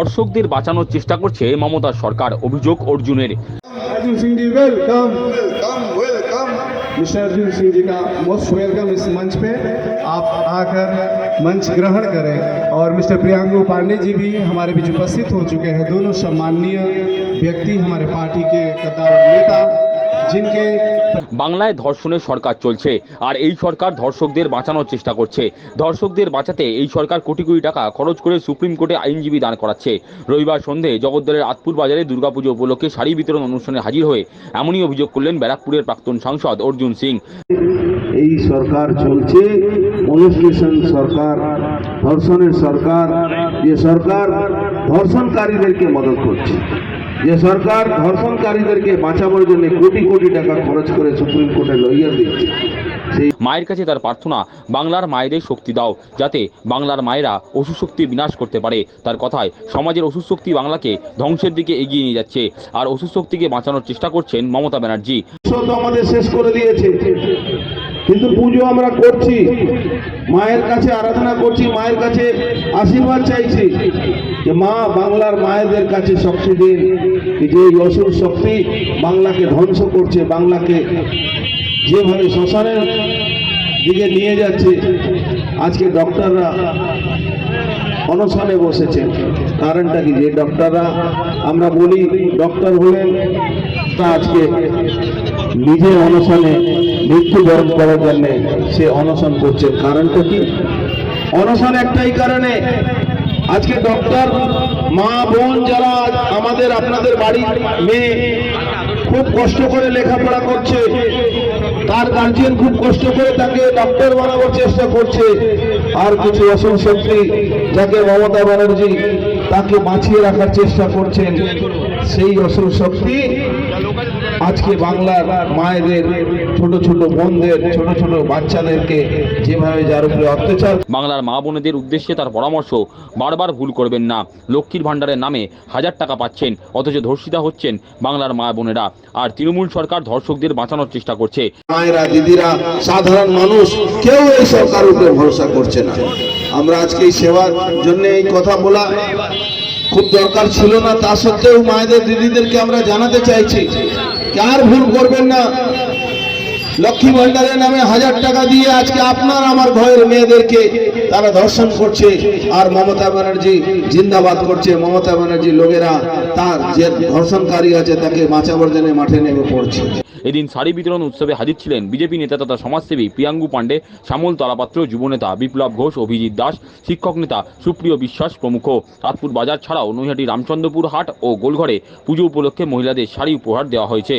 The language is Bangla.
ধর্ষকদের বাঁচানোর চেষ্টা করছে মমতার সরকার অভিযোগ অর্জুনের Arjun Singh ji welcome welcome welcome mister Arjun Singh ji का मोस्ट वेलकम इस मंच पे आप आकर मंच ग्रहण करें और मिस्टर प्रियांगु पांडे जी भी हमारे बीच उपस्थित हो चुके हैं दोनों सम्माननीय व्यक्ति हमारे पार्टी के कद्दावर नेता বাংলায় ধর্ষণের সরকার চলছে আর এই সরকার ধর্ষকদের বাঁচানোর চেষ্টা করছে। ধর্ষকদের বাঁচাতে এই সরকার কোটি কোটি টাকা খরচ করে সুপ্রিম কোর্টে আইনজীবী দান করাচ্ছে। রবিবার সন্ধে জগদ্দলের আতপুর বাজারে দুর্গাপুজো উপলক্ষে শাড়ি বিতরণ অনুষ্ঠানে হাজির হয়ে এমনই অভিযোগ করলেন ব্যারাকপুরের প্রাক্তন সাংসদ অর্জুন সিং। এই সরকার চলছে অনুষ্ঠেশন সরকার ধর্ষণের সরকার যে সরকার ধর্ষণকারীদেরকে মদত করছে। যে সরকার ধর্ষণকারীদেরকে বাঁচাবার জন্য কোটি কোটি টাকা খরচ করে সুপ্রিম কোর্টে লইয়া সেই মায়ের কাছে তার প্রার্থনা বাংলার মায়েদের শক্তি দাও যাতে বাংলার মায়েরা অসুশক্তি বিনাশ করতে পারে। তার কথায় সমাজের অসুশক্তি বাংলাকে ধ্বংসের দিকে এগিয়ে নিয়ে যাচ্ছে। আর অসুশক্তিকে বাঁচানোর চেষ্টা করছেন মমতা ব্যানার্জি। আমাদের শেষ করে দিয়েছে। কিন্তু পুজো আমরা করছি। মায়ের কাছে আরাধনা করছি, মায়ের কাছে আশীর্বাদ চাইছি যে মা বাংলার মায়েদের কাছে শক্তি দিন যে অসুর শক্তি বাংলাকে ধ্বংস করছে, বাংলাকে যেভাবে শ্মশানের দিকে নিয়ে যাচ্ছে, আজকে ডক্টররা অনশনে বসেছে কারণটা কি? যে ডক্টররা আমরা বলি, ডক্টর হলেন তা আজকে নিজে অনশনে মৃত্যুবরণ করার জন্য সে অনশন করছে কারণটা কি? অনশন একটাই কারণে। আজকে ডক্টর মা, বোন যারা আমাদের, আপনাদের বাড়ির মেয়ে খুব কষ্ট করে লেখাপড়া করছে, তার গার্জিয়ান খুব কষ্ট করে তাকে ডক্টর বানাবার চেষ্টা করছে। আর কিছু অসম শক্তি যাকে মমতা ব্যানার্জি তাকে বাঁচিয়ে রাখার চেষ্টা করছেন। সেই অসুর শক্তি আজকে বাংলার মায়েদের ছোট ছোট বোনদের ছোট ছোট বাচ্চাদেরকে যেভাবে যার উপরে অত্যাচার বাংলার মা বোনেদের উদ্দেশ্যে তার পরামর্শ বারবার ভুল করবেন না। লক্ষ্মীর ভাণ্ডারের নামে হাজার টাকা পাচ্ছেন অথচ ধর্ষিতা হচ্ছেন বাংলার মা বোনেরা। আর তৃণমূল সরকার ধর্ষকদের বাঁচানোর চেষ্টা করছে। মায়েরা দিদিরা সাধারণ মানুষ কেউ এই সরকার উপরে ভরসা করছে না। আমরা আজকে এই সেবার জন্য এই কথা বলা খুব দরকার ছিল না, তা সত্ত্বেও মায়েদের, দিদিদেরকে আমরা জানাতে চাইছি। কার ভুল করবেন না? লক্ষ্মী ভান্ডারের নামে হাজার টাকা দিয়ে আজকে আপনার, আমার ঘরের মেয়েদেরকে তারা ধর্ষণ করছে। আর মমতা ব্যানার্জি জিন্দাবাদ করছে। মমতা ব্যানার্জি লোকেরা তার যে ধর্ষণকারী আছে, তাকে বাঁচাবার জন্য মাঠে নেমে পড়ছে। এদিন শাড়ি বিতরণ উৎসবে হাজির ছিলেন বিজেপি নেতা তথা সমাজসেবী প্রিয়াঙ্গু পাণ্ডে, শ্যামল তলাপাত্র যুবনেতা বিপ্লব ঘোষ, অভিজিৎ দাস, শিক্ষক নেতা সুপ্রিয় বিশ্বাস প্রমুখ। রাতপুর বাজার ছাড়াও নৈহাটি রামচন্দ্রপুর হাট ও গোলঘরে পুজো উপলক্ষে মহিলাদের শাড়ি উপহার দেওয়া হয়েছে।